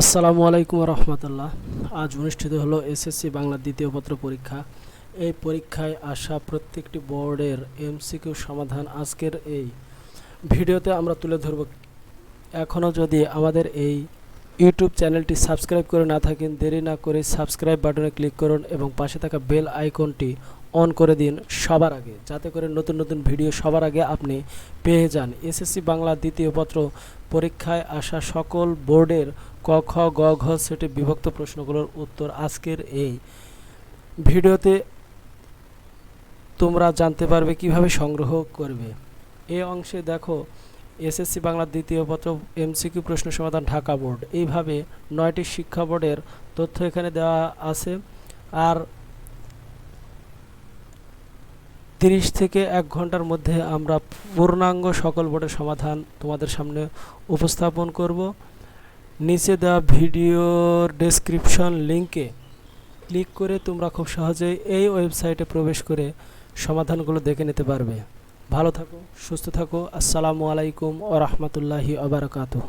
আসসালামু আলাইকুম রহমতুল্লাহ আজ অনুষ্ঠিত হলো এসএসসি বাংলা দ্বিতীয় পত্র পরীক্ষা। এই পরীক্ষায় আসা প্রত্যেকটি বোর্ডের এমসিকিউ সমাধান আজকের এই ভিডিওতে আমরা তুলে ধরব। এখনও যদি আমাদের এই ইউটিউব চ্যানেলটি সাবস্ক্রাইব করে না থাকেন, দেরি না করে সাবস্ক্রাইব বাটনে ক্লিক করুন এবং পাশে থাকা বেল আইকনটি অন করে দিন সবার আগে, যাতে করে নতুন নতুন ভিডিও সবার আগে আপনি পেয়ে যান। এসএসসি বাংলা দ্বিতীয় পত্র পরীক্ষায় আসা সকল বোর্ডের ক, খ, গ, ঘ সেটে বিভক্ত প্রশ্নগুলোর উত্তর আজকের এই ভিডিওতে তোমরা জানতে পারবে কীভাবে সংগ্রহ করবে। এ অংশে দেখো, এসএসসি বাংলা দ্বিতীয় পত্র, এমসিকিউ প্রশ্ন সমাধান, ঢাকা বোর্ড। এইভাবে নয়টি শিক্ষা বোর্ডের তথ্য এখানে দেওয়া আছে। আর তিরিশ থেকে এক ঘণ্টার মধ্যে আমরা পূর্ণাঙ্গ সকল বোর্ডের সমাধান তোমাদের সামনে উপস্থাপন করব। নিচে দেওয়া ভিডিওর ডেসক্রিপশন লিংকে ক্লিক করে তোমরা খুব সহজেই এই ওয়েবসাইটে প্রবেশ করে সমাধানগুলো দেখে নিতে পারবে। ভালো থাকো, সুস্থ থাকো, আসসালামু আলাইকুম ও রহমতুল্লাহি আবরকাতুহ